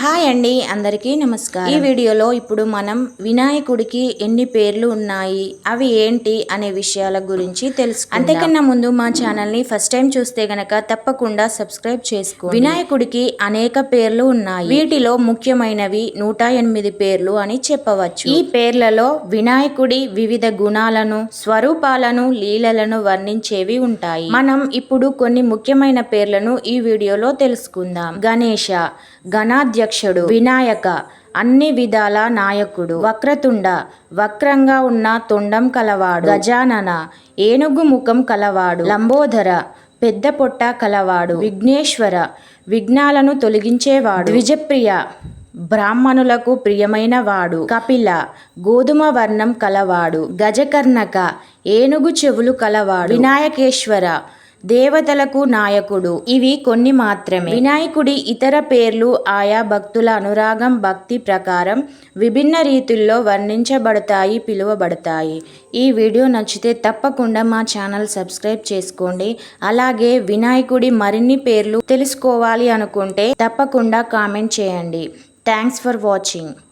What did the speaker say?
Hi అండి అందరికీ నమస్కారం. ఈ వీడియోలో ఇప్పుడు మనం వినాయకుడికి ఎన్ని పేర్లు ఉన్నాయి అవి ఏంటి అనే విషయాల గురించి తెలుసు అంతేకన్నా ముందు మా ఛానల్ని ఫస్ట్ టైం చూస్తే గనక తప్పకుండా సబ్స్క్రైబ్ చేసుకో వినాయకుడికి అనేక పేర్లు ఉన్నాయి. వీటిలో ముఖ్యమైనవి నూట ఎనిమిది పేర్లు అని చెప్పవచ్చు. ఈ పేర్లలో వినాయకుడి వివిధ గుణాలను స్వరూపాలను లీలలను వర్ణించేవి ఉంటాయి. మనం ఇప్పుడు కొన్ని ముఖ్యమైన పేర్లను ఈ వీడియోలో తెలుసుకుందాం. గణేష గణాధ్యక్ష గణాధ్యక్షుడు వినాయక అన్ని విధాల నాయకుడు వక్రతుండ వక్రంగా ఉన్న తొండం కలవాడు గజానన ఏనుగు ముఖం కలవాడు లంబోదర పెద్ద పొట్ట కలవాడు విఘ్నేశ్వర విఘ్నాలను తొలగించేవాడు ద్విజప్రియ బ్రాహ్మణులకు ప్రియమైన వాడు కపిల గోధుమ వర్ణం కలవాడు గజకర్ణక ఏనుగు చెవులు కలవాడు వినాయకేశ్వర దేవతలకు నాయకుడు. ఇవి కొన్ని మాత్రమే. వినాయకుడి ఇతర పేర్లు ఆయా భక్తుల అనురాగం భక్తి ప్రకారం విభిన్న రీతుల్లో వర్ణించబడతాయి పిలువబడతాయి. ఈ వీడియో నచ్చితే తప్పకుండా మా ఛానల్ సబ్స్క్రైబ్ చేసుకోండి. అలాగే వినాయకుడి మరిన్ని పేర్లు తెలుసుకోవాలి అనుకుంటే తప్పకుండా కామెంట్ చేయండి. Thanks for watching.